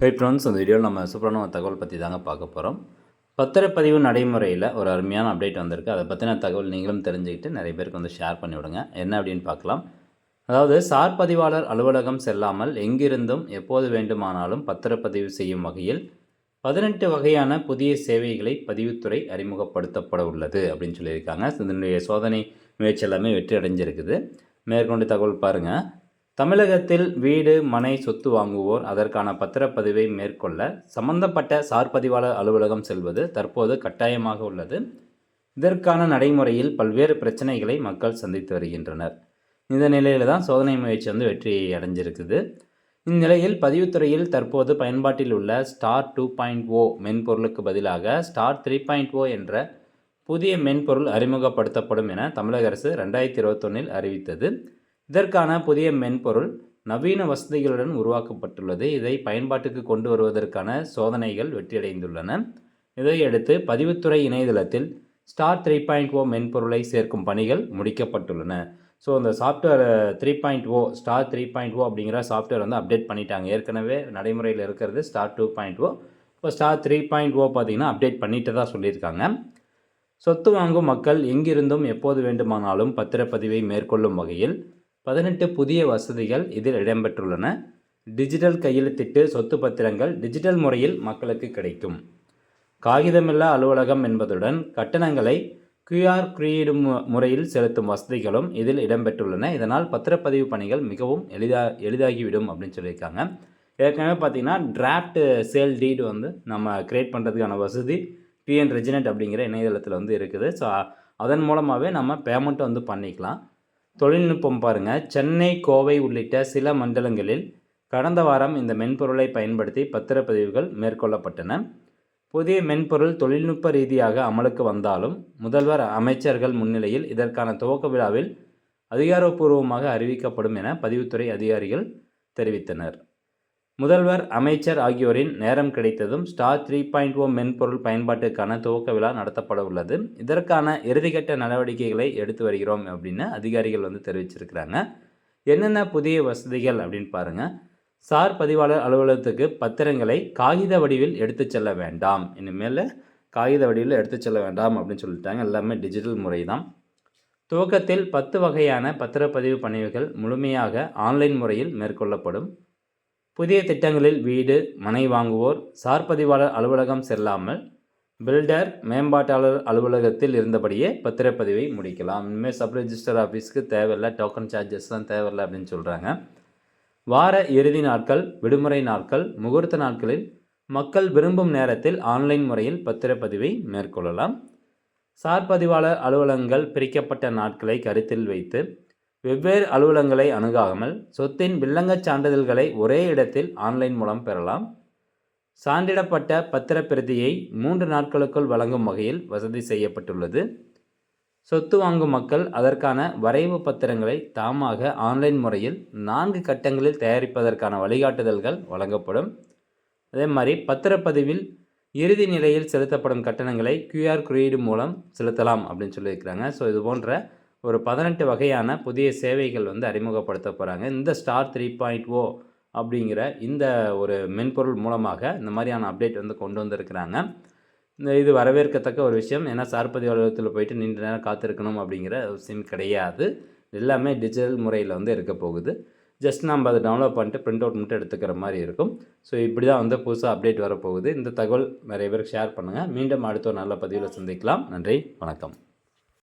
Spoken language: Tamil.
ஹை ஃப்ரெண்ட்ஸ் இந்த வீடியோவில் நம்ம சூப்பரான ஒரு தகவல் பற்றி தாங்க பார்க்க போகிறோம் பத்திரப்பதிவு நடைமுறையில் ஒரு அருமையான அப்டேட் வந்திருக்கு. அதை பற்றின தகவல் நீங்களும் தெரிஞ்சுக்கிட்டு நிறைய பேருக்கு வந்து ஷேர் பண்ணிவிடுங்க என்ன அப்படின்னு பார்க்கலாம். அதாவது சார் பதிவாளர் அலுவலகம் செல்லாமல் எங்கிருந்தும் எப்போது வேண்டுமானாலும் பத்திரப்பதிவு செய்யும் வகையில் பதினெட்டு வகையான புதிய சேவைகளை பதிவுத்துறை அறிமுகப்படுத்தப்பட உள்ளது அப்படின்னு சொல்லியிருக்காங்க. இதனுடைய சோதனை முயற்சி எல்லாமே வெற்றி அடைஞ்சிருக்குது. மேற்கொண்டு தகவல் பாருங்கள் தமிழகத்தில் வீடு மனை சொத்து வாங்குவோர் அதற்கான பத்திரப்பதிவை மேற்கொள்ள சம்பந்தப்பட்ட சார்பதிவாளர் அலுவலகம் செல்வது தற்போது கட்டாயமாக உள்ளது. இதற்கான நடைமுறையில் பல்வேறு பிரச்சனைகளை மக்கள் சந்தித்து வருகின்றனர். இந்த நிலையில் தான் சோதனை முயற்சி வந்து வெற்றி அடைஞ்சிருக்குது. இந்நிலையில் பதிவுத்துறையில் தற்போது பயன்பாட்டில் உள்ள ஸ்டார் டூ பாயிண்ட் ஓ மென்பொருளுக்கு பதிலாக ஸ்டார் த்ரீ பாயிண்ட் ஓ என்ற புதிய மென்பொருள் அறிமுகப்படுத்தப்படும் என தமிழக அரசு ரெண்டாயிரத்தி இருபத்தொன்னில் அறிவித்தது. இதற்கான புதிய மென்பொருள் நவீன வசதிகளுடன் உருவாக்கப்பட்டுள்ளது. இதை பயன்பாட்டுக்கு கொண்டு வருவதற்கான சோதனைகள் வெற்றியடைந்துள்ளன. இதையடுத்து பதிவுத்துறை இணையதளத்தில் ஸ்டார் த்ரீ பாயிண்ட் ஓ மென்பொருளை சேர்க்கும் பணிகள் முடிக்கப்பட்டுள்ளன. ஸோ அந்த software three point O star three point O அப்படிங்கிற சாஃப்ட்வேர் வந்து அப்டேட் பண்ணிட்டாங்க. ஏற்கனவே நடைமுறையில் இருக்கிறது ஸ்டார் டூ பாயிண்ட் ஓ இப்போ ஸ்டார் த்ரீ பாயிண்ட் ஓ பார்த்தீங்கன்னா அப்டேட் பண்ணிட்டு தான் சொல்லியிருக்காங்க. சொத்து வாங்கும் மக்கள் எங்கிருந்தும் எப்போது வேண்டுமானாலும் பத்திரப்பதிவை மேற்கொள்ளும் வகையில் பதினெட்டு புதிய வசதிகள் இதில் இடம்பெற்றுள்ளன. டிஜிட்டல் கையெழுத்திட்டு சொத்து பத்திரங்கள் டிஜிட்டல் முறையில் மக்களுக்கு கிடைக்கும். காகிதமில்லா அலுவலகம் என்பதுடன் கட்டணங்களை கியூஆர் குறியீடு முறையில் செலுத்தும் வசதிகளும் இதில் இடம்பெற்றுள்ளன. இதனால் பத்திரப்பதிவு பணிகள் மிகவும் எளிதா எளிதாகிவிடும் அப்படின்னு சொல்லியிருக்காங்க. ஏற்கனவே பார்த்தீங்கன்னா டிராஃப்ட் சேல் டீடு வந்து நம்ம கிரியேட் பண்ணுறதுக்கான வசதி டிஎன் ரெஜினெட் அப்படிங்கிற இணையதளத்தில் வந்து இருக்குது. ஸோ அதன் மூலமாகவே நம்ம பேமெண்ட்டை வந்து பண்ணிக்கலாம். தொழில்நுட்பம் பாருங்கள் சென்னை கோவை உள்ளிட்ட சில மண்டலங்களில் கடந்த வாரம் இந்த மென்பொருளை பயன்படுத்தி பத்திரப்பதிவுகள் மேற்கொள்ளப்பட்டன. புதிய மென்பொருள் தொழில்நுட்ப ரீதியாக அமலுக்கு வந்தாலும் முதல்வர் அமைச்சர்கள் முன்னிலையில் இதற்கான துவக்க விழாவில் அதிகாரப்பூர்வமாக அறிவிக்கப்படும் என பதிவுத்துறை அதிகாரிகள் தெரிவித்தனர். முதல்வர் அமைச்சர் ஆகியோரின் நேரம் கிடைத்ததும் ஸ்டார் த்ரீ பாயிண்ட் ஓ மென்பொருள் பயன்பாட்டுக்கான துவக்க விழா நடத்தப்பட உள்ளது. இதற்கான இறுதிக்கட்ட நடவடிக்கைகளை எடுத்து வருகிறோம் அப்படின்னு அதிகாரிகள் வந்து தெரிவிச்சிருக்கிறாங்க. என்னென்ன புதிய வசதிகள் அப்படின்னு பாருங்கள் சார் பதிவாளர் அலுவலகத்துக்கு பத்திரங்களை காகித வடிவில் எடுத்து செல்ல வேண்டாம். இனிமேல் காகித வடிவில் எடுத்து செல்ல வேண்டாம் அப்படின்னு சொல்லிட்டாங்க. எல்லாமே டிஜிட்டல் முறை தான் துவக்கத்தில் பத்து வகையான பத்திரப்பதிவு பணிவுகள் முழுமையாக ஆன்லைன் முறையில் மேற்கொள்ளப்படும். புதிய திட்டங்களில் வீடு மனை வாங்குவோர் சார்பதிவாளர் அலுவலகம் செல்லாமல் பில்டர் மேம்பாட்டாளர் அலுவலகத்தில் இருந்தபடியே பத்திரப்பதிவை முடிக்கலாம். இனிமேல் சப் ரெஜிஸ்டர் ஆஃபீஸ்க்கு தேவையில்லை டோக்கன் சார்ஜஸ்லாம் தேவையில்லை அப்படின்னு சொல்கிறாங்க வார இறுதி நாட்கள் விடுமுறை நாட்கள் முகூர்த்த நாட்களில் மக்கள் விரும்பும் நேரத்தில் ஆன்லைன் முறையில் பத்திரப்பதிவை மேற்கொள்ளலாம். சார்பதிவாளர் அலுவலகங்கள் பிரிக்கப்பட்ட நாட்களை கருத்தில் வைத்து வெவ்வேறு அலுவலங்களை அணுகாமல் சொத்தின் வில்லங்கச் சான்றிதழ்களை ஒரே இடத்தில் ஆன்லைன் மூலம் பெறலாம். சான்றிடப்பட்ட பத்திரப்பிரதியை மூன்று நாட்களுக்குள் வழங்கும் வகையில் வசதி செய்யப்பட்டுள்ளது. சொத்து வாங்கும் மக்கள் அதற்கான வரைவு பத்திரங்களை தாமாக ஆன்லைன் முறையில் நான்கு கட்டங்களில் தயாரிப்பதற்கான வழிகாட்டுதல்கள் வழங்கப்படும். அதே மாதிரி பத்திரப்பதிவில் இறுதி நிலையில் செலுத்தப்படும் கட்டணங்களை கியூஆர் குறியீடு மூலம் செலுத்தலாம் அப்படின்னு சொல்லியிருக்கிறாங்க. ஸோ இது போன்ற ஒரு பதினெட்டு வகையான புதிய சேவைகள் வந்து அறிமுகப்படுத்த போகிறாங்க இந்த ஸ்டார் த்ரீ பாயிண்ட் ஓ அப்படிங்கிற இந்த ஒரு மென்பொருள் மூலமாக இந்த மாதிரியான அப்டேட் வந்து கொண்டு வந்திருக்கிறாங்க. இந்த இது வரவேற்கத்தக்க ஒரு விஷயம். ஏன்னா சார்பதி அலுவலகத்தில் போயிட்டு நீண்ட நேரம் காத்திருக்கணும் அப்படிங்கிற விஷயம் கிடையாது. எல்லாமே டிஜிட்டல் முறையில் வந்து இருக்க போகுது. ஜஸ்ட் நம்ம அதை டவுன்லோட் பண்ணிட்டு ப்ரிண்ட் அவுட் மட்டும் எடுத்துக்கிற மாதிரி இருக்கும். ஸோ இப்படி தான் வந்து புதுசாக அப்டேட் வரப்போகுது. இந்த தகவல் நிறைய பேருக்கு ஷேர் பண்ணுங்கள் மீண்டும் அடுத்த ஒரு நல்ல பதிவில் சந்திக்கலாம். நன்றி. வணக்கம்.